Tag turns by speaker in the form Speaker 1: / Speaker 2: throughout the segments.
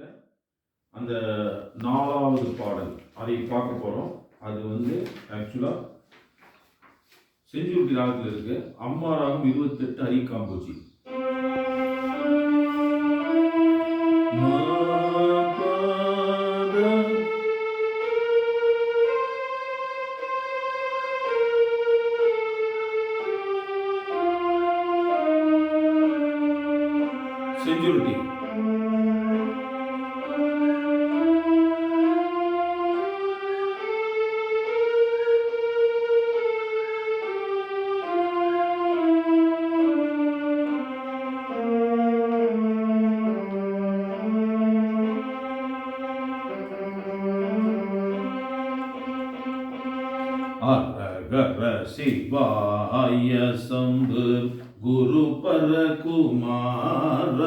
Speaker 1: பாடத்தில் அந்த நாலாவது பாடல் அதை பார்க்க போகிறோம் அது வந்து ஆக்சுவலாக செஞ்சுருட்டி ராகத்தில் இருக்கு. அம்மா ராகம் இருபத்தெட்டு ஹரி காம்போஜி. செஞ்சுருட்டி அரகர சிவாய சம்பு குரு பர குமார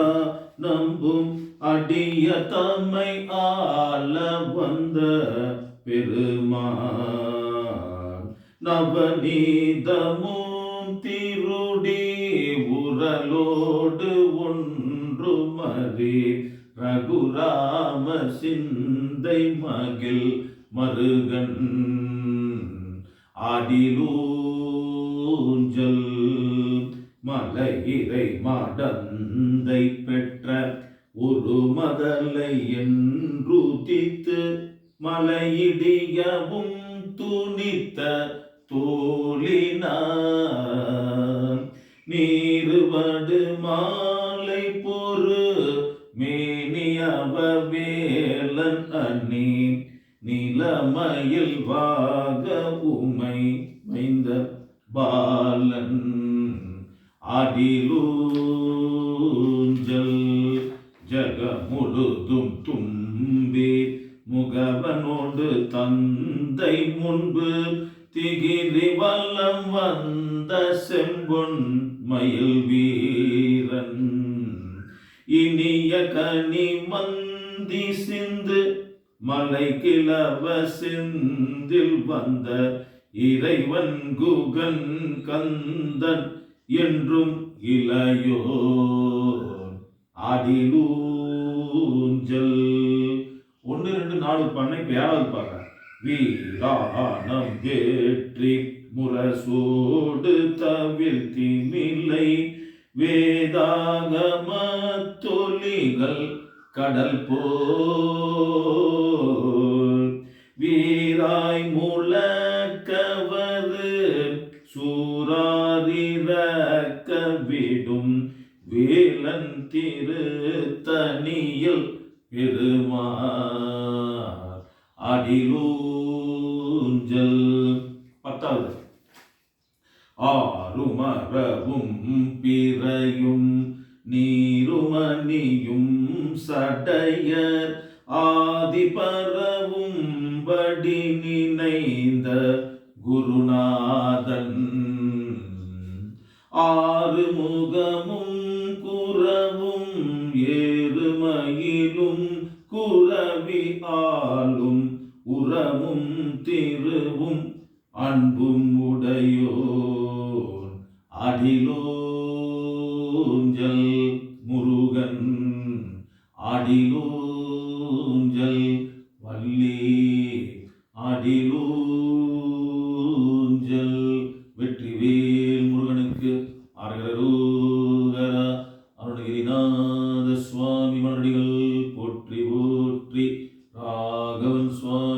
Speaker 1: நம்பும் அடிய தம்மை ஆள வந்த பெருமான். நவநீதமும் திருடி உரலோடு ஒன்று மறி ரகுராம சிந்தை மகிழ் மருகன். ஆடிலூஞ்சல் மலையிறை மாடந்தை பெற்ற ஒரு மதலை என்று தித்து மலையிடியவும் துணித்த தோழினார் நீருவடு மாலை நிலமயில் வாக உமை மைந்த பாலன். அடிலூஞ்சல் ஜக முழுதும் தும்பி முகவனோடு தந்தை முன்பு திகிரி வல்லம் வந்த செம்பொன் மயில் வீரன். இனிய கனி மந்தி சிந்து மலை கிளவ சிந்தில் வந்த இறைவன் குகன் கந்தன் என்றும் இளையோ அடிலூஞ்சல். ஒன்று ரெண்டு நாலு பண்ண இப்ப யாராவது பாருங்க வீராணம் வேற்றி முரசோடு தவிர்த்தி மில்லை வேதாகம தொலிகள் கடல் போ முழக்கவது சூராதிரக்க விடும் வேலன் திருத்தனியில் பெருமார் அடிலூஞ்சல். பத்தாவது. ஆறுமரவும் பிறையும் நீருமணியும் சடையர். ஆதிபரவும் படி நினைந்த குருநாதன். ஆறு முகமும் குறவும் ஏறுமயிலும் குறவி ஆளும் உறவும் திருவும் அன்பும் உடையோர் அடிலோஞ்சல் முருகன். அடிலோஞ்சல் வள்ளி அடிலூஞ்சல் வெற்றிவேல் முருகனுக்கு அரகரூகர அருணகிரிநாத சுவாமி மலடிகள் போற்றி போற்றி ராகவன் சுவாமி